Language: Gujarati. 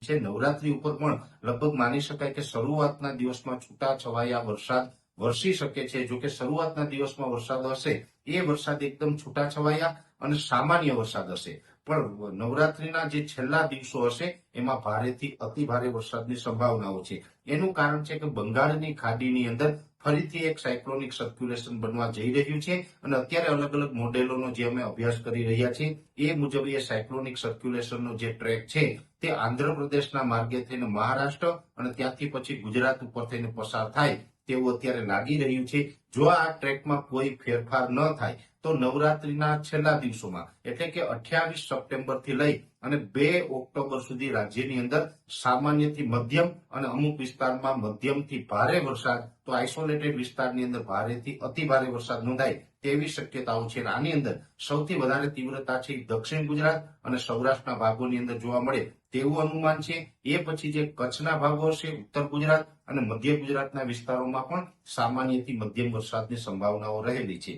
છે. નવરાત્રી ઉપર પણ લગભગ માની શકાય કે શરૂઆતના દિવસમાં છૂટા છવાયા વરસાદ વરસી શકે છે. જો શરૂઆતના દિવસમાં વરસાદ હશે એ વરસાદ એકદમ છૂટા છવાયા અને સામાન્ય વરસાદ હશે. પણ નવરાત્રીના જે છેલ્લા દિવસો હશે, એમાં ભારેથી અતિ ભારે વરસાદની સંભાવનાઓ છે. એનું કારણ છે કે બંગાળની ખાડીની અંદર ફરીથી એક સાયક્લોનિક સર્ક્યુલેશન બનવા જઈ રહ્યું છે અને અત્યારે અલગ અલગ મોડેલોનો જે અમે અભ્યાસ કરી રહ્યા છીએ, એ મુજબ એ સાયક્લોનિક સર્ક્યુલેશનનો જે ટ્રેક છે, તે આંધ્રપ્રદેશના માર્ગે થઈને મહારાષ્ટ્ર અને ત્યાંથી પછી ગુજરાત ઉપર થઈને પસાર થાય તેવું અત્યારે લાગી રહ્યું છે. જો આ ટ્રેકમાં કોઈ ફેરફાર ન થાય, તો નવરાત્રીના છેલ્લા દિવસોમાં, એટલે કે અઠ્યાવીસ સપ્ટેમ્બરથી લઈ અને બે ઓક્ટોબર સુધી રાજ્યની અંદર સામાન્યથી મધ્યમ અને અમુક વિસ્તારમાં મધ્યમથી ભારે વરસાદ, તો આઇસોલેટેડ વિસ્તારની અંદર ભારેથી અતિ વરસાદ નોંધાય તેવી શક્યતાઓ છે. આની અંદર સૌથી વધારે તીવ્રતા છે દક્ષિણ ગુજરાત અને સૌરાષ્ટ્રના ભાગોની અંદર જોવા મળે તેવું અનુમાન છે. એ પછી જે કચ્છના ભાગો હશે, ઉત્તર ગુજરાત અને મધ્ય ગુજરાતના વિસ્તારોમાં પણ સામાન્યથી મધ્યમ વરસાદની સંભાવનાઓ રહેલી છે.